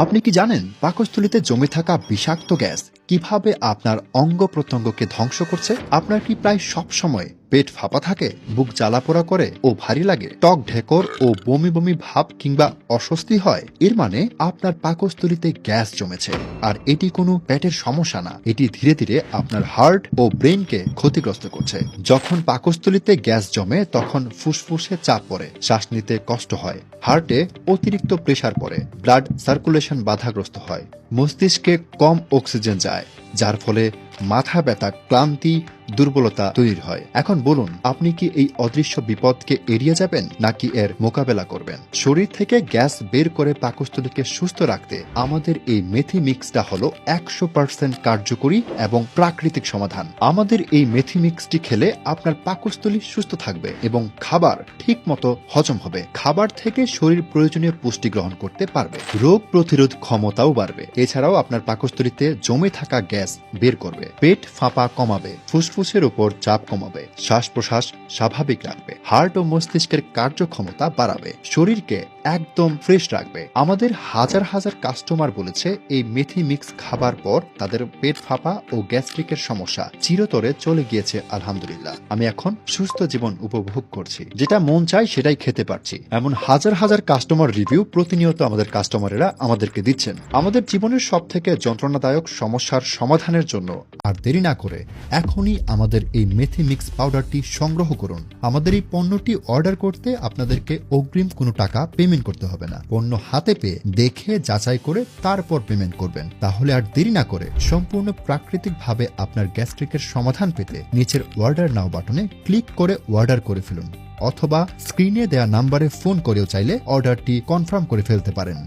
আপনি কি জানেন পাকস্থলিতে জমে থাকা বিষাক্ত গ্যাস কীভাবে আপনার অঙ্গ প্রত্যঙ্গকে ধ্বংস করছে? আপনার কি প্রায় সব সময় পেট ফাঁপা থাকে, বুক জ্বালাপোড়া করে ও ভারী লাগে টক ঢেকর ও বমি বমি ভাব কিংবা অস্বস্তি হয়? এর মানে আপনার পাকস্থলিতে গ্যাস জমেছে। আর এটি কোনো পেটের সমস্যা না, এটি ধীরে ধীরে আপনার হার্ট ও ব্রেনকে ক্ষতিগ্রস্ত করছে। যখন পাকস্থলিতে গ্যাস জমে, তখন ফুসফুসে চাপ পড়ে, শ্বাস নিতে কষ্ট হয়, হার্টে অতিরিক্ত প্রেসার পড়ে, ব্লাড সার্কুলেশন বাধাগ্রস্ত হয়, মস্তিষ্কে কম অক্সিজেন যায় back. যার ফলে মাথা ব্যথা, ক্লান্তি, দুর্বলতা তৈরি হয়। এখন বলুন, আপনি কি এই অদৃশ্য বিপদকে এড়িয়ে যাবেন নাকি এর মোকাবেলা করবেন? শরীর থেকে গ্যাস বের করে পাকস্থলীকে সুস্থ রাখতে আমাদের এই মেথি মিক্সটা হলো একশো পার্সেন্ট কার্যকরী এবং প্রাকৃতিক সমাধান। আমাদের এই মেথি মিক্সটি খেলে আপনার পাকস্থলী সুস্থ থাকবে এবং খাবার ঠিক মতো হজম হবে। খাবার থেকে শরীর প্রয়োজনীয় পুষ্টি গ্রহণ করতে পারবে। রোগ প্রতিরোধ ক্ষমতাও বাড়বে। এছাড়াও আপনার পাকস্থলীতে জমে থাকা গ্যাস বের করবে। পেট ফাঁপা কমাবে, ফুসফুসের উপর চাপ কমাবে শ্বাস প্রশ্বাস স্বাভাবিক রাখবে, হার্ট ও মস্তিষ্কের কার্যক্ষমতা বাড়াবে, শরীরকে একদম ফ্রেশ রাখবে। আমাদের হাজার হাজার কাস্টমার বলেছে এই মেথি মিক্স খাবার পর তাদের পেট ফাঁপা ও গ্যাস্ট্রিকের সমস্যা চিরতরে চলে গিয়েছে, আলহামদুলিল্লাহ। আমি এখন সুস্থ জীবন উপভোগ করছি। যেটা মন চাই সেটাই খেতে পারছি। এমন হাজার হাজার কাস্টমার রিভিউ প্রতিনিয়ত আমাদের কাস্টমারেরা আমাদেরকে দিচ্ছেন। আমাদের জীবনের সব থেকে যন্ত্রণাদায়ক সমস্যার সমাধানের জন্য। আর দেরি না করে এখনই আমাদের এই মেথি মিক্স পাউডারটি সংগ্রহ করুন। আমাদের এই পণ্যটি অর্ডার করতে আপনাদেরকে অগ্রিম কোনো টাকা পেমেন্ট করতে হবে না। পণ্য হাতে পেয়ে দেখে যাচাই করে তারপর পেমেন্ট করবেন। তাহলে আর দেরি না করে সম্পূর্ণ প্রাকৃতিকভাবে আপনার গ্যাস্ট্রিকের সমাধান পেতে নিচের অর্ডার নাও বাটনে ক্লিক করে অর্ডার করে ফেলুন। অথবা স্ক্রিনে দেওয়া নাম্বারে ফোন করেও চাইলে অর্ডারটি কনফার্ম করে ফেলতে পারেন।